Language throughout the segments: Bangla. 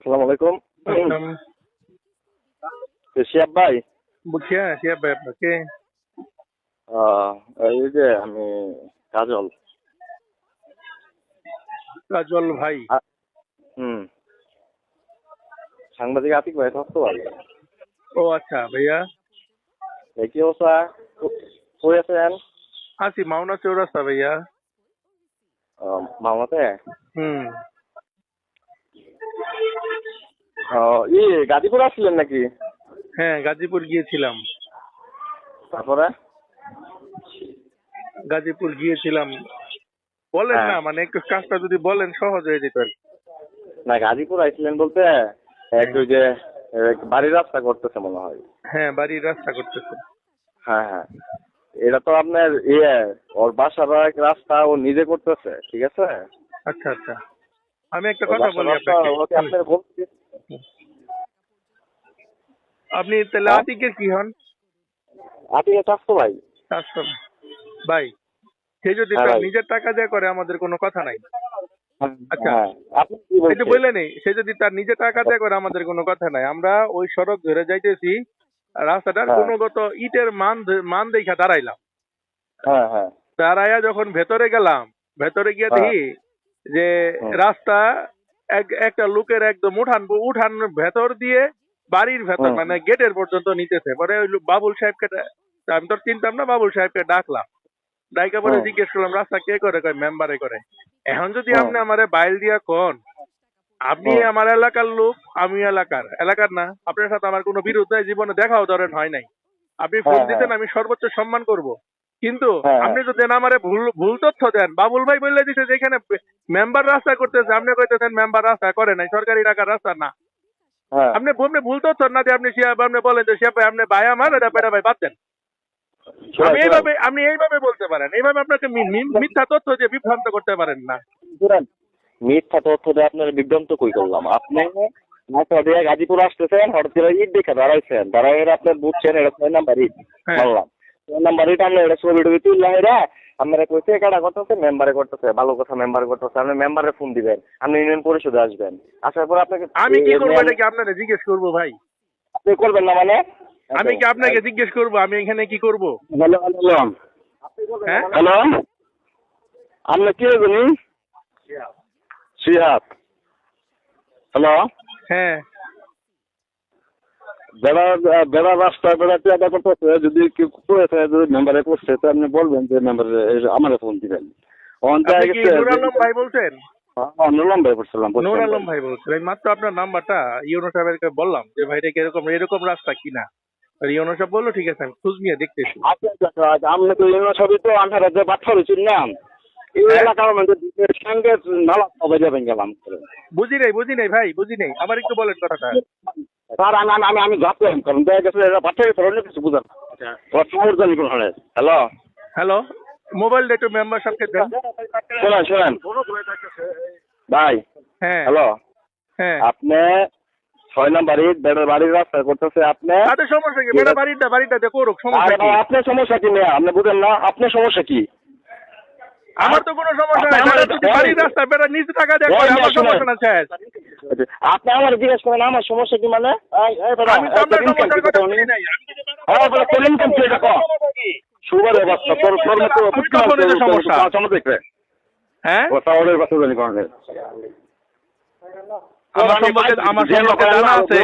আসসালামু আলাইকুম। শিয়াব ভাই হ্যাঁ শিয়াব ভাই আপনাকে। এই যে আমি কাজল। কাজল ভাই। হুম। সাংবাদিক আতিক ভাই থাকতো ভাই ও আচ্ছা ভাইয়া। কি অবস্থা? কই আছেন? আছি মাওনা চৌরাস্তা ভাইয়া। মামাতে হুম। ই গাজীপুর আসছিলেন নাকি? হ্যাঁ গাজীপুর গিয়েছিলাম। তারপরে? গাজীপুর গিয়েছিলাম। বলেন হ্যাঁ। না মানে একটু কাজটা যদি বলেন সহজ হয়ে যেত। না গাজীপুর আইছিলেন বলতে একটু যে বাড়ির রাস্তা করতেছে মনে হয়। হ্যাঁ বাড়ির রাস্তা করতেছে। হ্যাঁ হ্যাঁ। এটা তো আপনার ইয়ে ওর বাসার এক রাস্তা ও নিজে করতেছে ঠিক আছে? আচ্ছা আচ্ছা। আমি একটা কথা বলি আপনাকে। আপনার বলছি আপনি তাহলে হ্যাঁ? আতিকের কি হন? আপনি চাচ্ছো ভাই। আচ্ছা ভাই সে যদি হ্যাঁ তার নিজের টাকা দিয়ে করে আমাদের কোনো কথা নাই। আচ্ছা। হ্যাঁ। আপনি কি এই যে বলছেন? বললেন সে যদি তার নিজে টাকা দিয়ে করে আমাদের কোনো কথা নাই। আমরা ওই সড়ক ধরে যাইতেছি রাস্তাটার। গুণগত ইটের মান মান দেখা দাঁড়াইলাম। হ্যাঁ হ্যাঁ। দাঁড়াইয়া যখন ভেতরে গেলাম ভেতরে গিয়ে। দেখি যে রাস্তা একটা লোকের একদম উঠান উঠান ভেতর দিয়ে বাড়ির ভেতর মানে গেটের পর্যন্ত নিতেছে। পরে ওই বাবুল সাহেবকে আমি তো চিনতাম না বাবুল সাহেবকে ডাকলাম। ডাইকা পরে জিজ্ঞেস করলাম রাস্তা কে করে? কয় মেম্বারে করে। এখন যদি আপনি আমারে বাইল দিয়া কোন আপনি আমার এলাকার লোক আমি এলাকার। এলাকার না আপনার সাথে আমার কোনো বিরোধ নাই জীবনে দেখাও ধরেন হয় নাই। আপনি ফোন হ্যাঁ, দিতেন হ্যাঁ। আমি সর্বোচ্চ সম্মান করব। কিন্তু হ্যাঁ। আপনি যদি আমারে ভুল ভুল তথ্য দেন বাবুল ভাই বললে দিছে যে এখানে মেম্বার রাস্তা করতেছে আপনি কইতেছেন মেম্বার রাস্তা করে নাই সরকারি টাকার রাস্তা না। আপনি আপনি ভুল তথ্য না দিয়ে আপনি আপনি বলেন যে শিয়া ভাই আপনি ভাই আমার এটা বেটা ভাই বাদ দেন। আপনি এইভাবে আপনি এইভাবে বলতে পারেন। এইভাবে আপনাকে মিথ্যা তথ্য দিয়ে বিভ্রান্ত করতে পারেন না। মিথ্যা তথ্য দিয়ে আপনার বিভ্রান্ত কই করলাম? আপনি গাজীপুর আসতেছেন হঠাৎ করে ইট দেখে দাঁড়াইছেন দাঁড়াই এরা আপনি বুঝছেন এটা ছয় নাম্বার ইট হ্যাঁ। বললাম ছয় নাম্বার ইট আমরা এটা ছবি টবি তুললাম এরা আপনারা কইছে কাটা করতেছে মেম্বারে করতেছে ভালো কথা মেম্বারে করতেছে আপনি মেম্বারে ফোন দিবেন আপনি ইউনিয়ন পরিষদে আসবেন। আসার পর আপনাকে আমি কি করব এটা কি আপনারা জিজ্ঞেস করব ভাই? আপনি করবেন না মানে? আমি কি আপনাকে জিজ্ঞেস করব? আমি এখানে কি করব? হ্যালো হ্যালো হ্যাঁ? হ্যালো? আপনি কে জানি সিহাব হ্যালো? হ্যাঁ। বেড়া বেড়া রাস্তা বেড়া পেয়াদা করতেছে যদি কেউ করেছে যদি মেম্বারে করছে তো আপনি বলবেন যে মেম্বারে আমার ফোন দিবেন। ভাই বলছেন? নুরলাম ভাই বলছিলাম নুর আলম ভাই। বলছেন। মাত্র আপনার নাম্বারটা ইউনো সাহেবকে বললাম যে ভাই এটা এরকম এরকম রাস্তা কিনা? ইউনো সাহেব বলল ঠিক আছে আমি খোঁজ নিয়ে দেখতেছি। আচ্ছা আপনি তো ইউনো তো আন্ধার যে পাথর চিনলাম এই হ্যাঁ। বুঝি নাই বুঝি নাই ভাই বুঝি নাই। আমার একটু বলেন কথাটা। স্যার আমি আমি আমি আমি ভাবলাম কারণ দেখা গেছে এরা পাথরের ধরনের কিছু বুঝান তোমার সময় জানি কোন হলে। হ্যালো হ্যালো মোবাইলটা একটু মেম্বার সাহেবকে দেন। শোনেন শোনেন। ভাই। হ্যাঁ। হ্যালো হ্যাঁ। আপনি ছয় নাম্বার ইট বেড়ার বাড়ির রাস্তা করতেছে আপনি তাদের সমস্যা কি? বেটা বাড়িটা বাড়িটা দিয়ে করুক সমস্যা আরে কি? ভাই, আপনার সমস্যা কি না আপনি বুঝেন না আপনার সমস্যা কি? আমার তো কোনো সমস্যা নাই আমার- বাড়ির রাস্তা বেটা নিচে করে এই আমার সমস্যা না শেষ আপনি আমার জিজ্ঞেস করেন আমার সমস্যা কি মানে তোর তোর হ্যাঁ, মতো সমস্যা। দেখবে হ্যাঁ জানি কোন আমার সম্পর্কে আমার সম্পর্কে জানা আছে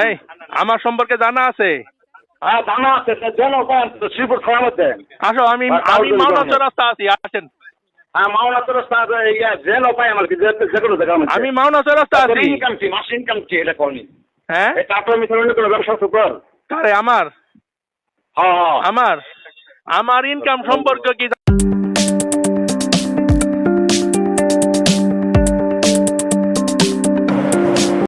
এই আমার সম্পর্কে জানা আছে হ্যাঁ জানা আসো আমি আমি মাওনা আছি আসেন আমি মাওনা রাস্তা আছি। এটা হ্যাঁ? ব্যবসা কারে আমার? হ্যাঁ হ্যাঁ। আমার? আমার ইনকাম সম্পর্কে কি